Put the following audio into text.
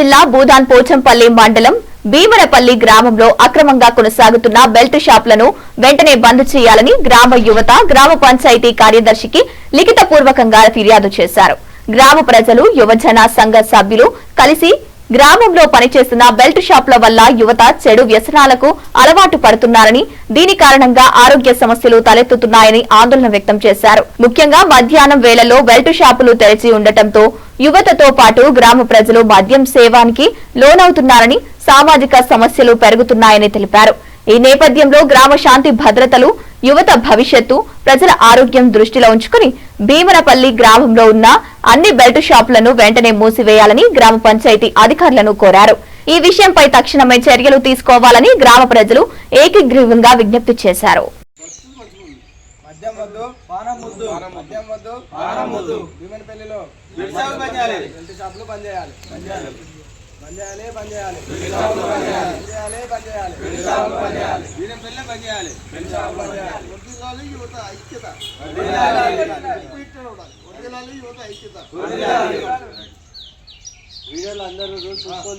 జిల్లా భూదాన్ పోచంపల్లి మండలం భీమరపల్లి గ్రామంలో అక్రమంగా కొనసాగుతున్న బెల్ట్ షాపులను వెంటనే బంద్ చేయాలని గ్రామ యువత గ్రామ పంచాయతీ కార్యదర్శికి లిఖితపూర్వకంగా ఫిర్యాదు చేశారు. గ్రామ ప్రజలు యువజన సంఘ సభ్యులు కలిసి గ్రామంలో పనిచేస్తున్న బెల్ట్ షాపుల వల్ల యువత చెడు వ్యసనాలకు అలవాటు పడుతున్నారని దీని కారణంగా ఆరోగ్య సమస్యలు తలెత్తుతున్నాయని ఆందోళన వ్యక్తం చేశారు. ముఖ్యంగా మధ్యాహ్నం వేళల్లో బెల్ట్ షాపులు తెరిచి ఉండటంతో యువతతో పాటు గ్రామ ప్రజలు మద్యం సేవానికి లోనవుతున్నారని సామాజిక సమస్యలు పెరుగుతున్నాయని తెలిపారు. ఈ నేపథ్యంలో గ్రామ శాంతి భద్రతలు యువత భవిష్యత్తు ప్రజల ఆరోగ్యం దృష్టిలో ఉంచుకుని భీమనపల్లి గ్రామంలో ఉన్న అన్ని బెల్ట్ షాపులను వెంటనే మూసివేయాలని గ్రామ పంచాయతీ అధికారులను కోరారు. ఈ విషయంపై తక్షణమే చర్యలు తీసుకోవాలని గ్రామ ప్రజలు ఏకగ్రీవంగా విజ్ఞప్తి చేశారు. మద్యం వద్దు పానం ముద్దు మద్యం వద్దు పానం ముద్దు భీమన్ పెళ్ళిలో షాపులు బంద్ చేయాలి బంద్ చేయాలి. బంద్ చేయాలి బంద్ చేయాలి. బంద్ చేయాలి. బంద్ చేయాలి బంద్ చేయాలి. భీమన్ పెళ్ళి బంద్ చేయాలి. బంద్ చేయాలి. ఒరిజినల్ యువత ఐక్యత. ఒరిజినల్ యువత ఐక్యత. వీడియోలు అందరూ చూసుకొని